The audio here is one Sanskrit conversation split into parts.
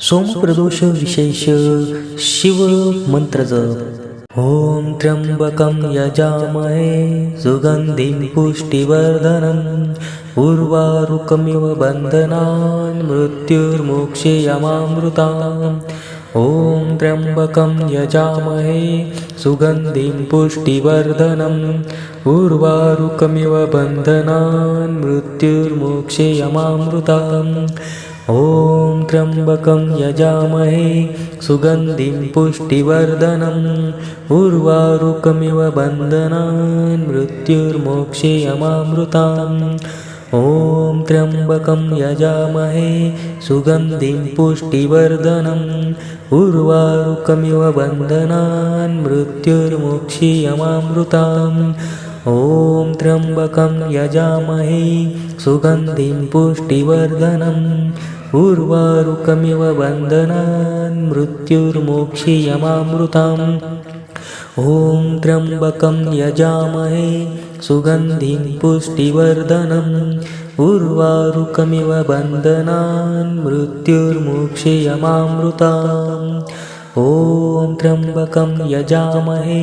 सोमप्रदोष विशेष शिव मंत्र जप ॐ त्र्यंबकं यजामहे सुगन्धिं पुष्टिवर्धनम्। उर्वारुकमिव बन्धनान् मृत्युर्मोक्षेयमामृताम् ॐ त्र्यम्बकं यजामहे सुगन्धिं पुष्टिवर्धनम्। उर्वारुकमिव बन्धनान् मृत्युर्मोक्षेयमामृताम् ॐ त्र्यम्बकं यजामहे सुगन्धिं पुष्टिवर्धनम् उर्वारुकमिव बन्धनान् मृत्युर्मोक्षेयमामृताम् ॐ त्र्यम्बकं यजामहे सुगन्धिं पुष्टिवर्धनम् उर्वारुकमिव बन्धनान् मृत्युर्मोक्षीयमामृताम् ॐ त्र्यम्बकं यजामहे सुगन्धिं पुष्टिवर्धनम् उर्वारुकमिव बन्धनान् मृत्युर्मोक्षीयमामृताम् ॐ त्र्यम्बकं यजामहे सुगन्धिं पुष्टिवर्धनम्। उर्वारुकमिव बन्धनान् मृत्युर्मोक्षीयमामृताम् ॐ त्र्यम्बकं यजामहे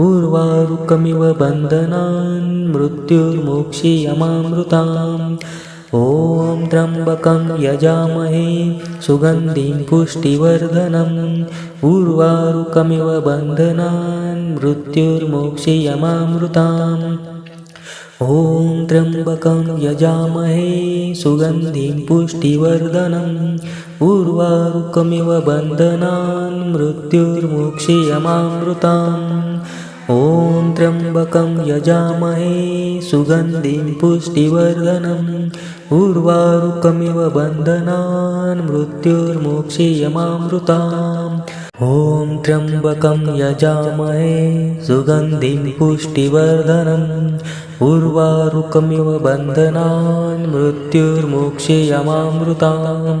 उर्वारुकमिव बन्धनान् मृत्युर्मोक्षीयमामृताम्। ॐ त्र्यम्बकं यजामहे सुगन्धिं पुष्टिवर्धनम् उर्वारुकमिव बन्धनान् मृत्युर्मोक्षीयमामृताम्। ॐ त्र्यम्बकं यजामहे सुगन्धिं पुष्टिवर्धनम् उर्वारुकमिव बन्धनान् मृत्युर्मोक्षीयमामृताम् ॐ त्र्यम्बकं यजामहे सुगन्धिं पुष्टिवर्धनम् उर्वारुकमिव बन्धनान् मृत्युर्मोक्षीयमामृताम् ॐ त्र्यम्बकं यजामहे सुगन्धिं पुष्टिवर्धनम् उर्वारुकमिव बन्धनान् मृत्युर्मोक्षीयमामृताम्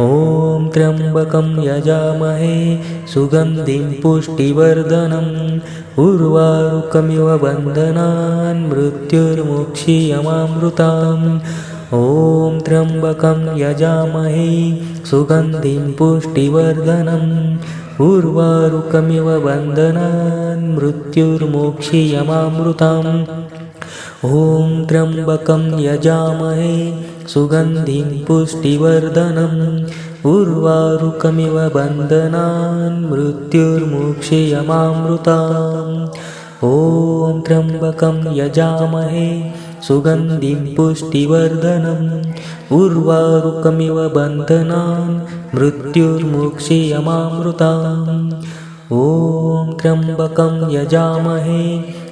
ॐ त्र्यम्बकं यजामहे सुगन्धिं पुष्टिवर्धनम् उर्वारुकमिव बन्धनान् मृत्युर्मोक्षीयमामृताम् ॐ त्र्यम्बकं यजामहे सुगन्धिं पुष्टिवर्धनम् उर्वारुकमिव बन्धनान् मृत्युर्मोक्षीयमामृताम् ॐ त्र्यम्बकं यजामहे सुगन्धिं पुष्टिवर्धनम् उर्वारुकमिव बन्धनान् मृत्युर्मोक्षीयमामृताम् ॐ त्र्यम्बकं यजामहे सुगन्धिं पुष्टिवर्धनम् उर्वारुकमिव बन्धनान् मृत्युर्मोक्षीयमामृताम् ॐ त्र्यम्बकं यजामहे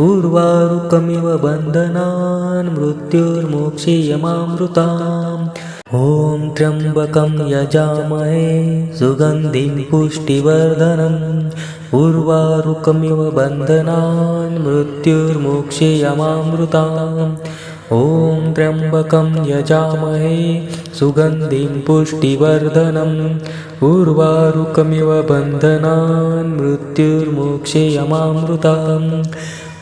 उर्वारुकमिव बन्धनान् मृत्युर्मोक्षीयमामृताम्। ॐ त्र्यम्बकं यजामहे सुगन्धिं पुष्टिवर्धनम्। उर्वारुकमिव बन्धनान् मृत्युर्मोक्षेयमामृताम्। ॐ त्र्यम्बकं यजामहे सुगन्धिं पुष्टिवर्धनम्। उर्वारुकमिव बन्धनान् मृत्युर्मोक्षेयमामृताम्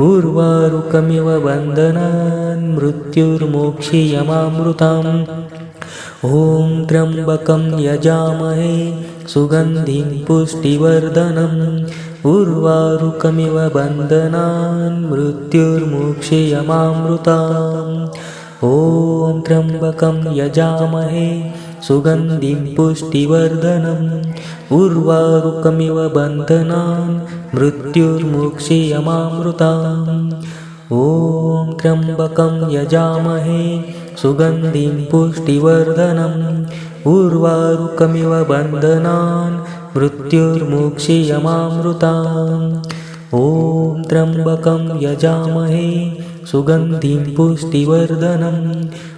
उर्वारुकमिव बन्धनान् मृत्युर्मोक्षीयमामृताम्। ॐ त्र्यम्बकं यजामहे सुगन्धिं पुष्टिवर्धनम्। उर्वारुकमिव बन्धनान् मृत्युर्मोक्षीयमामृताम्। ॐ त्र्यम्बकं यजामहे सुगन्धिं पुष्टिवर्धनम् उर्वारुकमिव बन्धनान् मृत्युर्मोक्षीयमामृताम् ॐ त्र्यम्बकं यजामहे सुगन्धिं पुष्टिवर्धनम्। उर्वारुकमिव बन्धनान् मृत्युर्मोक्षीयमामृताम् ॐ त्र्यम्बकं यजामहे सुगन्धिं पुष्टिवर्धनम्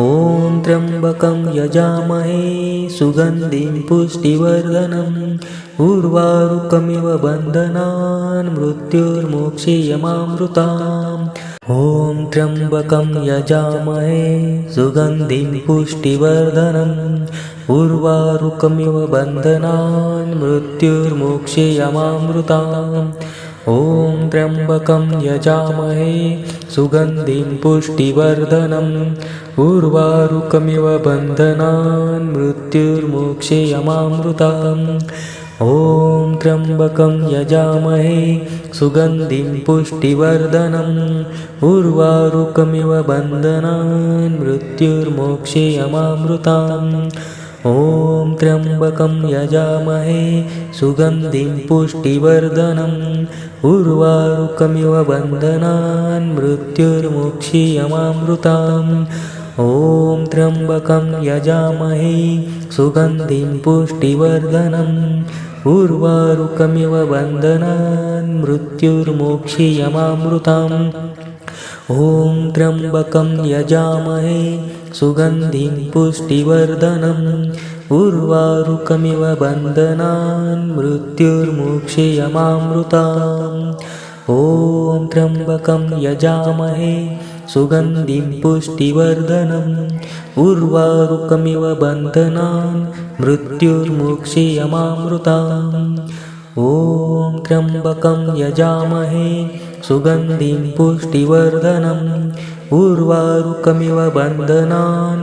ॐ त्र्यम्बकं यजामहे सुगन्धिं पुष्टिवर्धनम् उर्वारुकमिव बन्धनान् मृत्युर्मोक्षीयमामृताम् ॐ त्र्यम्बकं यजामहे सुगन्धिं पुष्टिवर्धनम् उर्वारुकमिव बन्धनान् मृत्युर्मोक्षीयमामृताम् ॐ त्र्यम्बकं यजामहे सुगन्धिं पुष्टिवर्धनम् उर्वारुकमिव बन्धनान् मृत्युर्मोक्षीयमामृताम् ॐ त्र्यम्बकं यजामहे सुगन्धिं पुष्टिवर्धनम् उर्वारुकमिव बन्धनान् मृत्युर्मोक्षीयमामृताम् ॐ त्र्यम्बकं यजामहे सुगन्धिं पुष्टिवर्धनम् उर्वारुकमिव बन्धनान् मृत्युर्मोक्षीयमामृताम्। ॐ त्र्यम्बकं यजामहे सुगन्धिं पुष्टिवर्धनम् उर्वारुकमिव बन्धनान् मृत्युर्मोक्षीयमामृताम्। ॐ त्र्यम्बकं यजामहे सुगन्धिं पुष्टिवर्धनम् उर्वारुकमिव बन्धनान् मृत्युर्मोक्षीयमामृताम् ॐ त्र्यम्बकं यजामहे सुगन्धिं पुष्टिवर्धनम् उर्वारुकमिव बन्धनान् मृत्युर्मोक्षीयमामृताम् ॐ त्र्यम्बकं यजामहे सुगन्धिं पुष्टिवर्धनम् उर्वारुकमिव बन्धनान्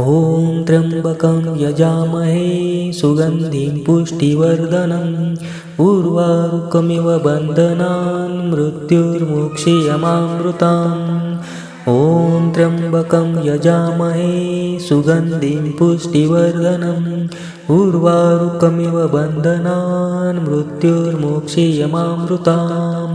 ॐ त्र्यम्बकं यजामहे सुगन्धिं पुष्टिवर्धनम् उर्वारुकमिव बन्धनान् मृत्युर्मोक्षीयमामृताम् ॐ त्र्यम्बकं यजामहे सुगन्धिं पुष्टिवर्धनम् उर्वारुकमिव बन्धनान् मृत्युर्मोक्षीयमामृताम्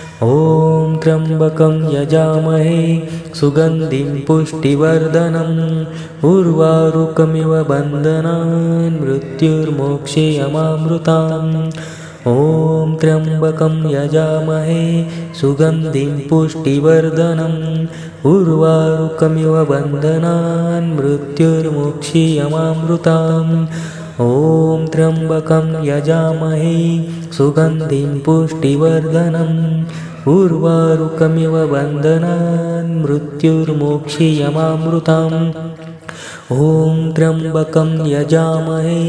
ॐ त्र्यम्बकं यजामहे सुगन्धिं पुष्टिवर्धनम् उर्वारुकमिव बन्धनान् मृत्युर्मोक्षयमामृताम् ॐ त्र्यम्बकं यजामहे सुगन्धिं पुष्टिवर्धनम् उर्वारुकमिव बन्धनान् मृत्युर्मोक्षीयमामृताम् ॐ त्र्यम्बकं यजामहे सुगन्धिं पुष्टिवर्धनम् उर्वारुकमिव बन्धनान् मृत्युर्मोक्षीयमामृताम् ॐ त्र्यम्बकं यजामहे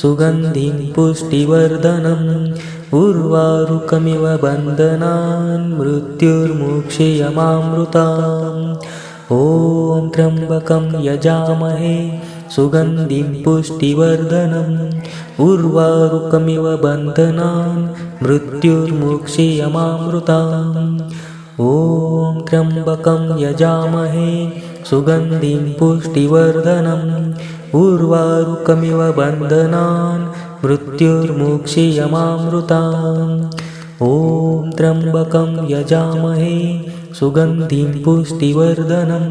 सुगन्धिं पुष्टिवर्धनम्। उर्वारुकमिव बन्धनान् मृत्युर्मोक्षयमामृताम् ॐ त्र्यम्बकं यजामहे सुगन्धिं पुष्टिवर्धनम् उर्वारुकमिव बन्धनान् मृत्युर्मोक्षयमामृताम् ॐ त्र्यम्बकं यजामहे सुगन्धिं पुष्टिवर्धनम्। उर्वारुकमिव बन्धनान् मृत्युर्मोक्षयमामृताम् ॐ त्र्यम्बकं यजामहे सुगन्धिं पुष्टिवर्धनम्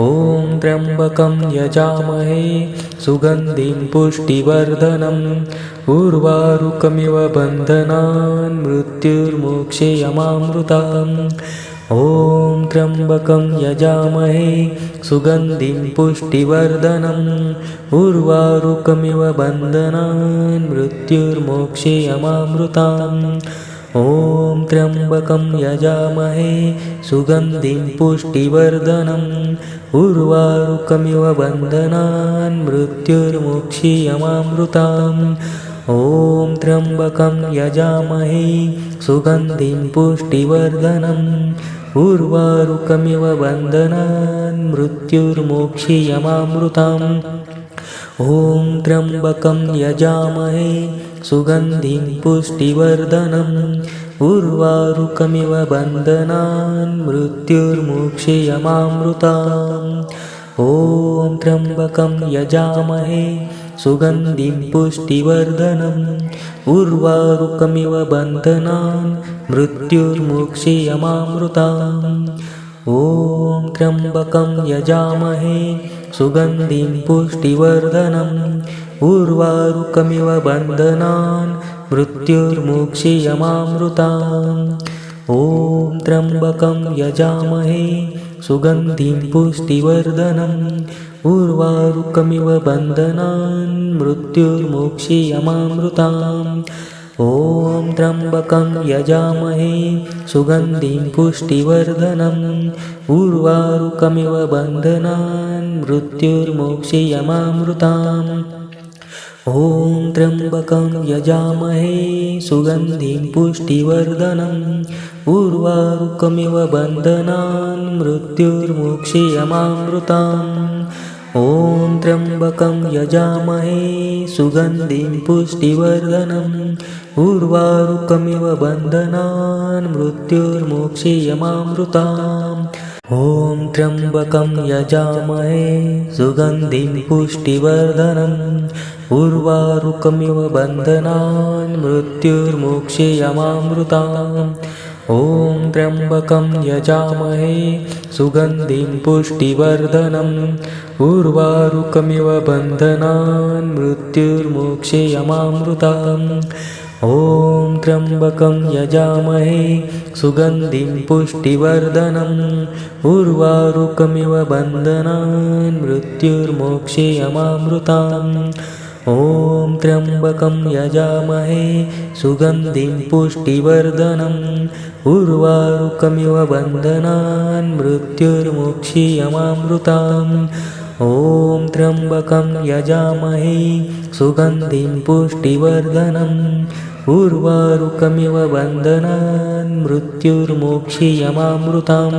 ॐ त्र्यम्बकं यजामहे सुगन्धिं पुष्टिवर्धनम् उर्वारुकमिव बन्धनान् मृत्युर्मोक्षयमामृताम् ॐ त्र्यम्बकं यजामहे सुगन्धिं पुष्टिवर्धनम् उर्वारुकमिव बन्धनान् मृत्युर्मोक्षयमामृताम् ॐ त्र्यम्बकं यजामहे सुगन्धिं पुष्टिवर्धनम् उर्वारुकमिव बन्धनान् मृत्युर्मोक्षीयमामृताम् ॐ त्र्यम्बकं यजामहे सुगन्धिं पुष्टिवर्धनम् उर्वारुकमिव बन्धनान् मृत्युर्मोक्षीयमामृताम् ॐ त्र्यम्बकं यजामहे सुगन्धिं पुष्टिवर्धनम् उर्वारुकमिव बन्धनान् मृत्युर्मोक्षयमामृताम् ॐ त्र्यम्बकं यजामहे सुगन्धिं पुष्टिवर्धनम् उर्वारुकमिव बन्धनान् मृत्युर्मोक्षयमामृताम् ॐ त्र्यम्बकं यजामहे सुगन्धिं पुष्टिवर्धनम् उर्वारुकमिव बन्धनान् मृत्युर्मोक्षयमामृताम् ॐ त्र्यम्बकं यजामहे सुगन्धिं पुष्टिवर्धनम् उर्वारुकमिव बन्धनान् मृत्युर्मोक्षयमामृताम् ॐ त्र्यम्बकं यजामहे सुगन्धिं पुष्टिवर्धनम् उर्वारुकमिव बन्धनान् मृत्युर्मोक्षयमामृताम् ॐ त्र्यम्बकं यजामहे सुगन्धिं पुष्टिवर्धनम् उर्वारुकमिव बन्धनान् मृत्युर्मोक्षयमामृताम् ॐ त्र्यम्बकं यजामहे सुगन्धिं पुष्टिवर्धनम् उर्वारुकमिव बन्धनान् मृत्युर्मोक्षयमामृताम्। ॐ त्र्यम्बकं यजामहे सुगन्धिं पुष्टिवर्धनम् उर्वारुकमिव बन्धनान् मृत्युर्मोक्षेयमामृताम् ॐ त्र्यम्बकं यजामहे सुगन्धिं पुष्टिवर्धनम् उर्वारुकमिव बन्धनान् मृत्युर्मोक्षेयमामृताम् ॐ त्र्यम्बकं यजामहे सुगन्धिं पुष्टिवर्धनम् उर्वारुकमिव बन्धनान् मृत्युर्मोक्षेयमामृताम् ॐ त्र्यम्बकं यजामहे सुगन्धिं पुष्टिवर्धनम् उर्वारुकमिव बन्धनान् मृत्युर्मोक्षीयमामृताम्। ॐ त्र्यम्बकं यजामहे सुगन्धिं पुष्टिवर्धनम् उर्वारुकमिव बन्धनान् मृत्युर्मोक्षीयमामृताम्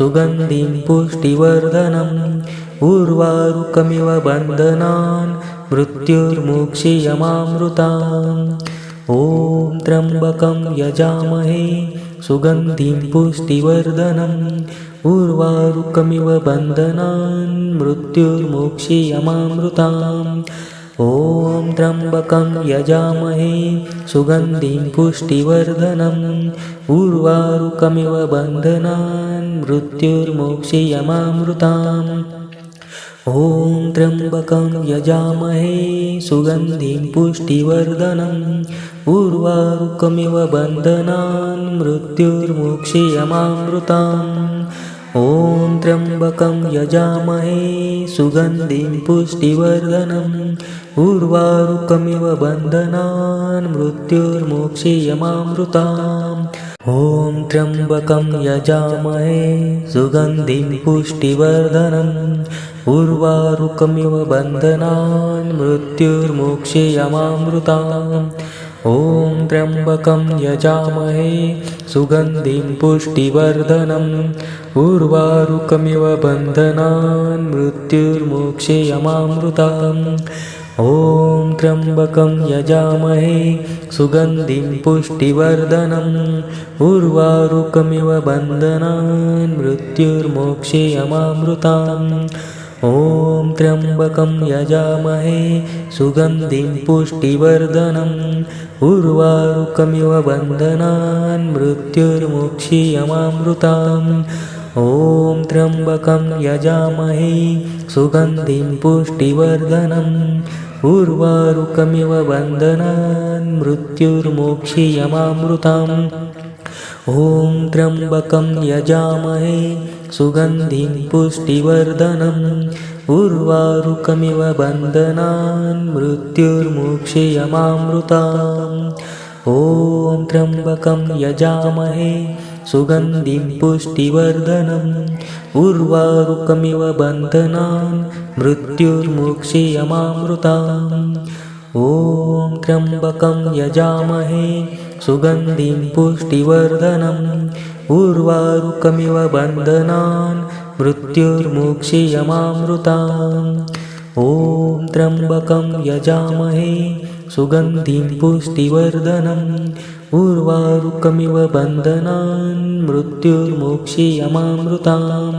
सुगन्धिं पुष्टिवर्धनम् उर्वारुकमिव बन्धनान् मृत्युर्मोक्षीयमामृताम् ॐ त्र्यम्बकं यजामहे सुगन्धिं पुष्टिवर्धनम् उर्वारुकमिव बन्धनान् मृत्युर्मोक्षीयमामृताम् ॐ त्र्यम्बकं यजामहे सुगन्धिं पुष्टिवर्धनम् उर्वारुकमिव बन्धनान् मृत्युर्मोक्षीयमामृताम् ॐ त्र्यम्बकं यजामहे सुगन्धिं पुष्टिवर्धनम् उर्वारुकमिव बन्धनान् मृत्युर्मोक्षीयमामृताम् ॐ त्र्यम्बकं यजामहे सुगन्धिं पुष्टिवर्धनम् उर्वारुकमिव बन्धनान् मृत्युर्मोक्षीयमामृताम् ॐ त्र्यम्बकं यजामहे सुगन्धिं पुष्टिवर्धनम् उर्वारुकमिव बन्धनान् मृत्युर्मोक्षीयमामृताम् ॐ त्र्यम्बकं यजामहे सुगन्धिं पुष्टिवर्धनम् उर्वारुकमिव बन्धनान् मृत्युर्मोक्षीयमामृताम् ॐ त्र्यम्बकं यजामहे सुगन्धिं पुष्टिवर्धनम् उर्वारुकमिव बन्धनान् मृत्युर्मोक्षीयमामृताम् ॐ त्र्यम्बकं यजामहे सुगन्धिं पुष्टिवर्धनम् उर्वारुकमिव बन्धनान् मृत्युर्मोक्षीयमामृताम् ॐ त्र्यम्बकं यजामहे सुगन्धिं पुष्टिवर्धनम् उर्वारुकमिव बन्धनान् मृत्युर्मोक्षीयमामृताम् ॐ त्र्यम्बकं यजामहे सुगन्धिं पुष्टिवर्धनम् उर्वारुकमिव बन्धनान् मृत्युर्मोक्षीयमामृताम् ॐ त्र्यम्बकं यजामहे सुगन्धिं पुष्टिवर्धनम् उर्वारुकमिव बन्धनान् मृत्युर्मोक्षीयमामृताम् ॐ त्र्यम्बकं यजामहे सुगन्धिं पुष्टिवर्धनम् उर्वारुकमिव बन्धनान् मृत्युर्मोक्षीयमामृताम् ॐ त्र्यम्बकं यजामहे सुगन्धिं पुष्टिवर्धनम् उर्वारुकमिव बन्धनान् मृत्युर्मोक्षीयमामृताम्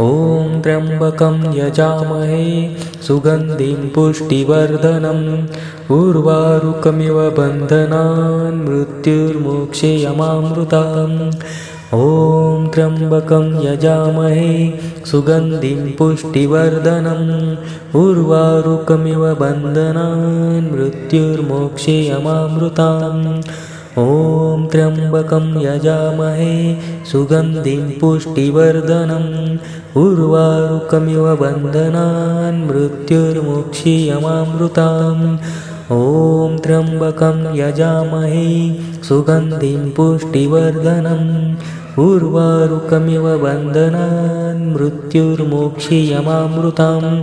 ॐ त्र्यम्बकं यजामहे सुगन्धिं पुष्टिवर्धनम् उर्वारुकमिव बन्धनान् मृत्युर्मोक्षे यमामृताम् ॐ त्र्यम्बकं यजामहे सुगन्धिं पुष्टिवर्धनम् उर्वारुकमिव बन्धनान् मृत्युर्मोक्षे यमामृताम् ॐ त्र्यम्बकं यजामहे सुगन्धिं पुष्टिवर्धनम्। उर्वारुकमिव बन्धनान् मृत्युर्मोक्षीयमामृताम्। ॐ त्र्यम्बकं यजामहे सुगन्धिं पुष्टिवर्धनम्। उर्वारुकमिव बन्धनान् मृत्युर्मोक्षीयमामृताम्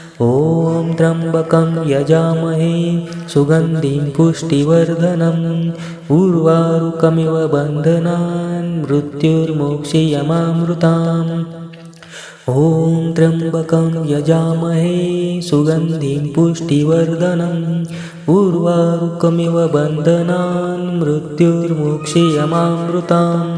ॐ त्र्यम्बकं यजामहे सुगन्धिं पुष्टिवर्धनम् उर्वारुकमिव बन्धनान् मृत्युर्मोक्षयमामृताम् ॐ त्र्यम्बकं यजामहे सुगन्धिं पुष्टिवर्धनम् उर्वारुकमिव बन्धनान् मृत्युर्मोक्षयमामृताम्